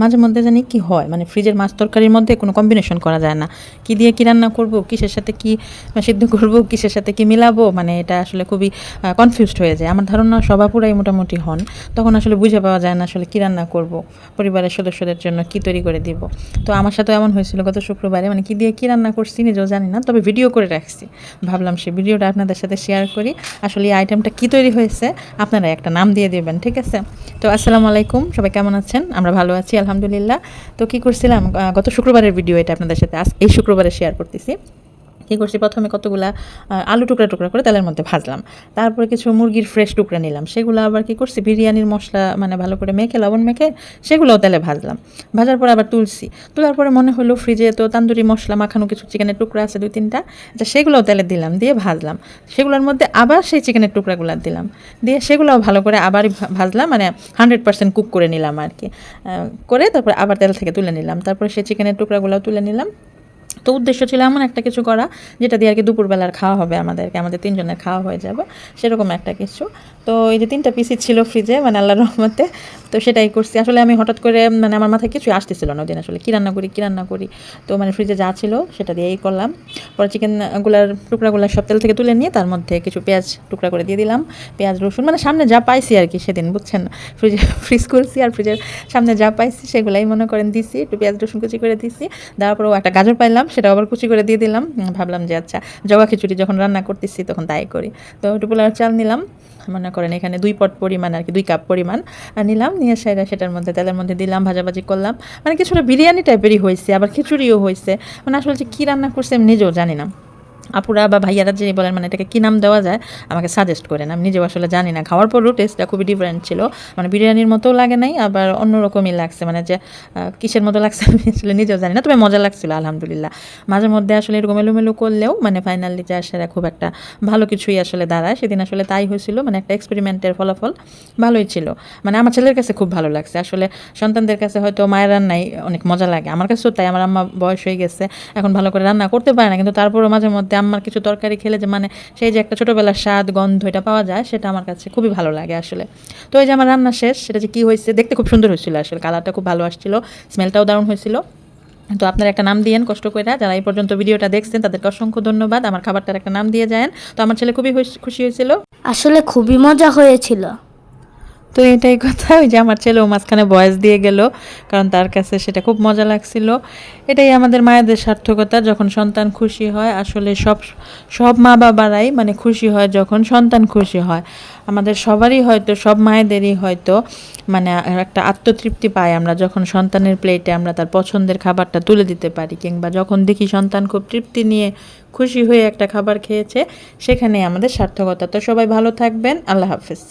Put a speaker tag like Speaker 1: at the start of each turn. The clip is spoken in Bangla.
Speaker 1: মাঝে মধ্যে জানি কি হয় মানে ফ্রিজের মাছ তরকারির মধ্যে কোনো কম্বিনেশন করা যায় না। কি দিয়ে কী রান্না করব, কিসের সাথে কি সিদ্ধ করব, কিসের সাথে কি মিলাবো মানে এটা আসলে খুবই কনফিউজড হয়ে যায়। আমার ধারণা সবাপুরাই মোটামুটি হন। তখন আসলে বুঝে পাওয়া যায় না আসলে কী রান্না করব, পরিবারের সদস্যদের জন্য কি তৈরি করে দিব। তো আমার সাথে এমন হয়েছিল গত শুক্রবারে মানে কি দিয়ে কী রান্না করছি নিজেও জানি না, তবে ভিডিও করে রাখছি। ভাবলাম সে ভিডিওটা আপনাদের সাথে শেয়ার করি। আসলে এই আইটেমটা কী তৈরি হয়েছে আপনারা একটা নাম দিয়ে দেবেন, ঠিক আছে? তো আসসালামু আলাইকুম, সবাই কেমন আছেন? আমরা ভালো আছি আলহামদুলিল্লাহ। তো কী করছিলাম? গত শুক্রবারের ভিডিও এটা আপনাদের সাথে এই শুক্রবারে শেয়ার করতেছি। কী করছি? প্রথমে কতগুলা আলু টুকরা টুকরা করে তেলের মধ্যে ভাজলাম। তারপরে কিছু মুরগির ফ্রেশ টুকরা নিলাম। সেগুলো আবার কী করছি? বিরিয়ানির মশলা মানে ভালো করে মেখে, লবণ মেখে সেগুলোও তেলে ভাজলাম। ভাজার পরে আবার তুলছি। তোলার পরে মনে হলো ফ্রিজে তো তান্দুরি মশলা, মাখানো কিছু চিকেনের টুকরা আছে, দুই, তিনটা যা সেগুলোও তেলে দিলাম, দিয়ে ভাজলাম। সেগুলোর মধ্যে আবার সেই চিকেনের টুকরাগুলো দিলাম। দিয়ে সেগুলোও ভালো করে আবার ভাজলাম মানে হান্ড্রেড পার্সেন্ট কুক করে নিলাম আর কি। করে তারপরে আবার তেল থেকে তুলে নিলাম। তারপরে সেই চিকেনের টুকরাগুলোও তুলে নিলাম। তো উদ্দেশ্য ছিল এমন একটা কিছু করা, যেটা দিয়ে আর কি দুপুরবেলার খাওয়া হবে আমাদেরকে, আমাদের তিনজনের খাওয়া হয়ে যাবে, সেরকম একটা কিছু। তো এই যে তিনটা পিসি ছিল ফ্রিজে মানে আল্লাহর রহমতে, তো সেটাই করছি। আসলে আমি হঠাৎ করে মানে আমার মাথায় কিছুই আসতেছিল না ওদিন আসলে, কী রান্না করি, কী রান্না করি। তো মানে ফ্রিজে যা ছিল, সেটা দিয়েই করলাম। পরে চিকেনগুলার টুকরাগুলো সব তেল থেকে তুলে নিয়ে, তার মধ্যে কিছু পেঁয়াজ টুকরা করে দিয়ে দিলাম। পেঁয়াজ, রসুন মানে সামনে যা পাইছি আর কি সেদিন, বুঝছেন? ফ্রিজে ফ্রিজ করছি আর ফ্রিজের সামনে যা পাইছি, সেগুলাই মনে করেন দিছি। একটু পেঁয়াজ, রসুন কুচি করে দিছি। দেওয়ার পরেও একটা গাজর পাইলাম সেটা আবার কুচি করে দিয়ে দিলাম। ভাবলাম যে আচ্ছা জবা খিচুড়ি যখন রান্না করতেছি তখন তাই করি। তো একটু পোলার চাল নিলাম। মনে করেন এখানে দুই পট পরিমাণ আর কি, দুই কাপ পরিমাণ নিলাম। নিয়ে সেটা, সেটার মধ্যে তেলের মধ্যে দিলাম, ভাজাভাজি করলাম। মানে কিছুটা বিরিয়ানি টাইপেরই হয়েছে আবার খিচুড়িও হয়েছে মানে আসলে যে কী রান্না করছে আমি নিজেও জানি না। আপুরা বা ভাইয়ারা যে বলেন মানে এটাকে কী নাম দেওয়া যায়, আমাকে সাজেস্ট করেন। আমি নিজেও আসলে জানি না। খাওয়ার পরও টেস্টটা খুবই ডিফারেন্ট ছিল। মানে বিরিয়ানির মতোও লাগে নাই, আবার অন্যরকমই লাগছে। মানে যে কিসের মতো লাগছে আমি আসলে নিজেও জানি না, তবে মজা লাগছিল, আলহামদুলিল্লাহ। মাঝে মধ্যে আসলে এরকম এলোমেলো করলেও মানে ফাইনালি যে সেটা খুব একটা ভালো কিছুই আসলে দাঁড়ায়। সেদিন আসলে তাই হয়েছিল মানে একটা এক্সপেরিমেন্টের ফলাফল ভালোই ছিল। মানে আমার ছেলের কাছে খুব ভালো লাগছে। আসলে সন্তানদের কাছে হয়তো মায়ের রান্নাই অনেক মজা লাগে। আমার কাছেও তাই, আমার আম্মা বয়স হয়ে গেছে, এখন ভালো করে রান্না করতে পারে না, কিন্তু তারপরও মাঝে মধ্যে আম্মার কিছু তরকারি খেলে যে মানে সেই যে একটা ছোটোবেলার স্বাদ, গন্ধ এটা পাওয়া যায়, সেটা আমার কাছে খুবই ভালো লাগে আসলে। তো এই যে আমার রান্না শেষ, সেটা যে কী হয়েছে দেখতে খুব সুন্দর হয়েছিল আসলে, কালারটা খুব ভালো আসছিল, স্মেলটাও দারুণ হয়েছিল। তো আপনারা একটা নাম দিয়েন, কষ্ট করে যারা এই পর্যন্ত ভিডিওটা দেখছেন, তাদেরকে অসংখ্য ধন্যবাদ, আমার খাবারটার একটা নাম দিয়ে যায়েন। তো আমার ছেলে খুবই খুশি হয়েছিল।
Speaker 2: আসলে খুবই মজা হয়েছিল।
Speaker 1: তো এটাই কথা, ওই যে আমার ছেলেও মাঝখানে বয়স দিয়ে গেল, কারণ তার কাছে সেটা খুব মজা লাগছিল। এটাই আমাদের মায়েদের সার্থকতা, যখন সন্তান খুশি হয়, আসলে সব সব মা বাবারাই মানে খুশি হয় যখন সন্তান খুশি হয়। আমাদের সবারই হয়তো, সব মায়েদেরই হয়তো মানে একটা আত্মতৃপ্তি পাই আমরা যখন সন্তানের প্লেটে আমরা তার পছন্দের খাবারটা তুলে দিতে পারি, কিংবা যখন দেখি সন্তান খুব তৃপ্তি নিয়ে খুশি হয়ে একটা খাবার খেয়েছে, সেখানে আমাদের সার্থকতা। তো সবাই ভালো থাকবেন, আল্লাহ হাফিজ।